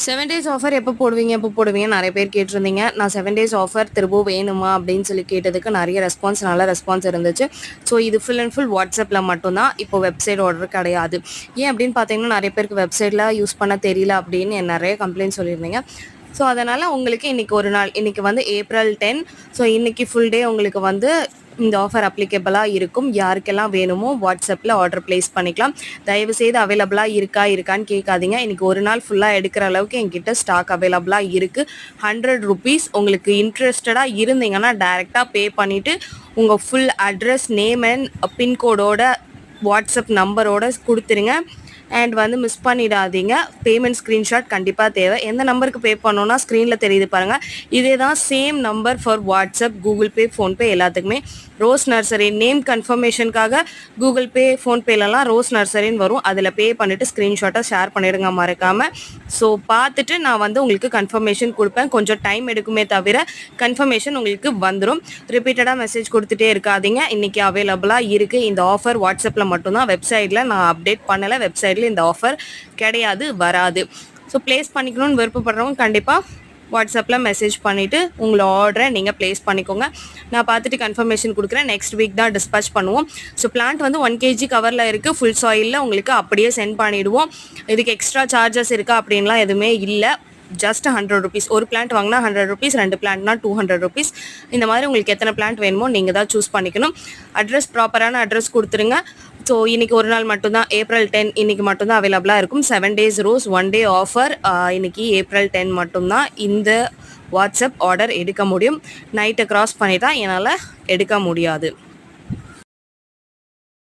Seven days offer எப்போ போடுவீங்க எப்போ போடுவீங்க நிறைய பேர் கேட்டிருந்தீங்க. நான் செவன் டேஸ் ஆஃபர் திரும்ப வேணுமா அப்படின்னு சொல்லி கேட்டதுக்கு நிறைய ரெஸ்பான்ஸ் நல்ல ரெஸ்பான்ஸ் இருந்துச்சு. ஸோ இது ஃபுல் அண்ட் ஃபுல் வாட்ஸ்அப்பில் மட்டும்தான். இப்போ வெப்சைட் ஆர்டர் கிடையாது. ஏன் அப்படின்னு பார்த்தீங்கன்னா நிறைய பேருக்கு வெப்சைட்டில் யூஸ் பண்ண தெரியல அப்படின்னு என் நிறைய கம்ப்ளைண்ட் சொல்லியிருந்தீங்க. ஸோ அதனால் உங்களுக்கு இன்றைக்கி ஒரு நாள் இன்றைக்கி வந்து ஏப்ரல் டென் ஸோ இன்றைக்கி ஃபுல் டே உங்களுக்கு வந்து இந்த ஆஃபர் அப்ளிகபிளாக இருக்கும். யாருக்கெல்லாம் வேணுமோ வாட்ஸ்அப்பில் ஆர்டர் ப்ளேஸ் பண்ணிக்கலாம். தயவு செய்து அவைலபிளாக இருக்கா இருக்கான்னு கேட்காதீங்க. இன்றைக்கி ஒரு நாள் ஃபுல்லாக எடுக்கிற அளவுக்கு என்கிட்ட ஸ்டாக் அவைலபிளாக இருக்குது ஹண்ட்ரட் ருபீஸ் உங்களுக்கு இன்ட்ரெஸ்டடாக இருந்தீங்கன்னா டைரெக்டாக பே பண்ணிவிட்டு உங்கள் ஃபுல் அட்ரஸ் நேம் அண்ட் பின்கோடோட வாட்ஸ்அப் நம்பரோட கொடுத்துருங்க. அண்ட் வந்து மிஸ் பண்ணிடாதீங்க. பேமெண்ட் ஸ்க்ரீன்ஷாட் கண்டிப்பாக தேவை. எந்த நம்பருக்கு பே பண்ணோன்னா ஸ்க்ரீனில் தெரியுது பாருங்கள் இதே தான் same number for WhatsApp Google Pay PhonePe எல்லாத்துக்குமே. ரோஸ் நர்சரி நேம் கன்ஃபர்மேஷனுக்காக கூகுள் பே ஃபோன்பேலலாம் ரோஸ் நர்சரின்னு வரும். அதில் பே பண்ணிவிட்டு ஸ்க்ரீன்ஷாட்டை ஷேர் பண்ணிடுங்க மறக்காமல் ஸோ பார்த்துட்டு நான் வந்து உங்களுக்கு கன்ஃபர்மேஷன் கொடுப்பேன். கொஞ்சம் டைம் எடுக்குமே தவிர கன்ஃபர்மேஷன் உங்களுக்கு வந்துடும் ரிப்பீட்டடாக மெசேஜ் கொடுத்துட்டே இருக்காதீங்க. இன்றைக்கி அவைலபிளாக இருக்குது இந்த ஆஃபர் வாட்ஸ்அப்பில் மட்டும்தான் வெப்சைட்டில் நான் அப்டேட் பண்ணலை. வெப்சைட்டில் இந்த ஆஃபர் கிடையாது வராது. ஸோ ப்ளேஸ் பண்ணிக்கணும்னு விருப்பப்படுறவங்க கண்டிப்பாக வாட்ஸ்அப்பில் மெசேஜ் பண்ணிவிட்டு உங்களை ஆர்டரை நீங்கள் ப்ளேஸ் பண்ணிக்கோங்க. நான் பார்த்துட்டு கன்ஃபர்மேஷன் கொடுக்குறேன். நெக்ஸ்ட் வீக் தான் டிஸ்பேச் பண்ணுவோம். ஸோ பிளான்ட் வந்து ஒன் கேஜி கவரில் இருக்குது ஃபுல் சாயிலில் உங்களுக்கு அப்படியே சென்ட் பண்ணிவிடுவோம் இதுக்கு எக்ஸ்ட்ரா சார்ஜஸ் இருக்கா அப்படின்லாம் எதுவுமே இல்லை. ஜஸ்ட் ஹண்ட்ரட் ருபீஸ் ஒரு பிளான்ட் வாங்கினா ஹண்ட்ரட் ருபீஸ் ரெண்டு பிளான்ட்னா டூ ஹண்ட்ரட் ருபீஸ் இந்த மாதிரி உங்களுக்கு எத்தனை பிளான்ட் வேணுமோ நீங்கள் தான் சூஸ் பண்ணிக்கணும். அட்ரஸ் ப்ராப்பரான அட்ரஸ் கொடுத்துருங்க. ஸோ இன்னைக்கு ஒரு நாள் மட்டும்தான். ஏப்ரல் டென் இன்னைக்கு மட்டும்தான் அவைலபிளாக இருக்கும். Seven days rose one day offer இன்னைக்கு ஏப்ரல் டென் மட்டும்தான் இந்த வாட்ஸ்அப் ஆர்டர் எடுக்க முடியும். நைட்டை கிராஸ் பண்ணி தான் என்னால் எடுக்க முடியாது.